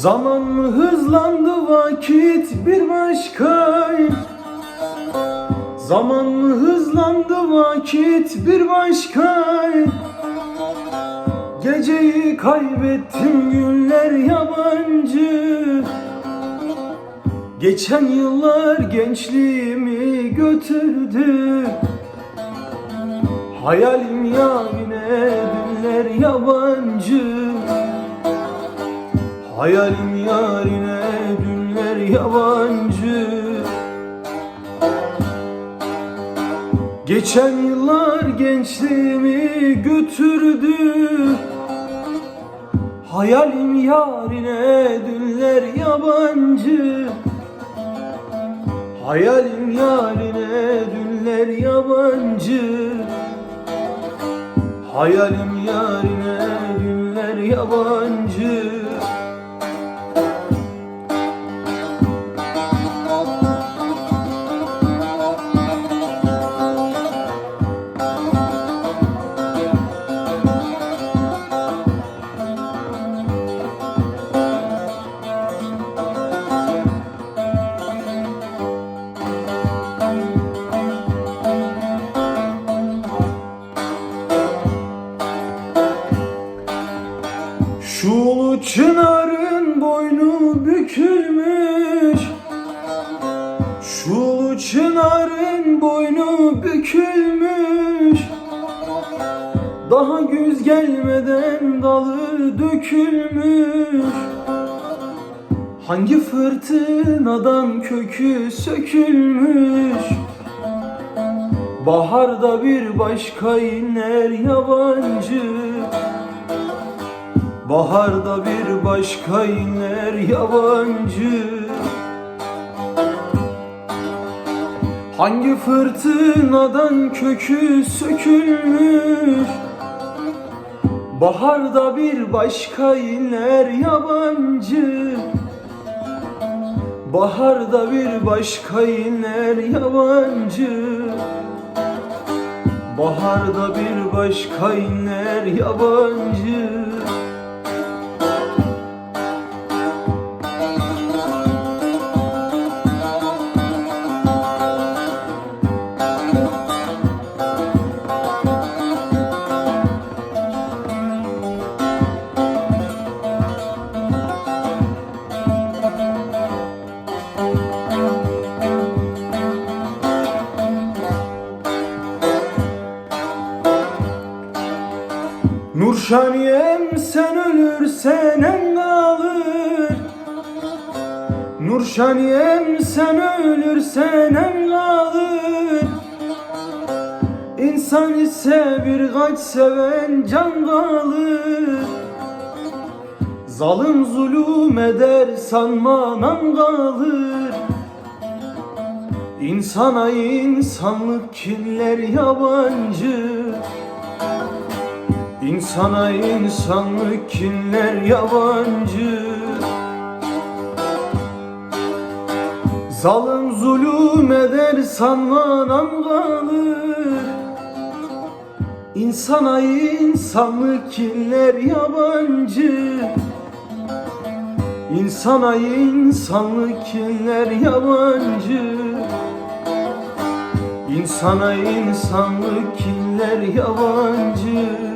Zaman mı hızlandı vakit bir başka Zaman mı hızlandı vakit bir başka Geceyi kaybettim günler yabancı. Geçen yıllar gençliğimi götürdü. Hayalim yine dünler yabancı Hayalim yarine dünler yabancı. Geçen yıllar gençliğimi götürdü. Hayalim yarine dünler yabancı. Hayalim yarine dünler yabancı. Hayalim yarine dünler yabancı Şu ulu çınarın boynu bükülmüş. Şu ulu çınarın boynu bükülmüş. Daha güz gelmeden dalı dökülmüş. Hangi fırtınadan kökü sökülmüş? Baharda bir başka iner yabancı Baharda bir başka iner yabancı. Hangi fırtınadan kökü sökülmüş? Baharda bir başka iner yabancı. Baharda bir başka iner yabancı. Baharda bir başka iner yabancı Nurşaniyem sen ölürsen en kalır. Nurşaniyem sen ölürsen en kalır. İnsan ise birkaç seven can kalır. Zalim zulüm eder sanma nam kalır. İnsana insanlık kinler yabancı İnsana insanlık kinler yabancı? Zalim zulüm eder sanmanam kalır İnsana insanlık kinler yabancı? İnsana insanlık kinler yabancı? İnsana insanlık kinler yabancı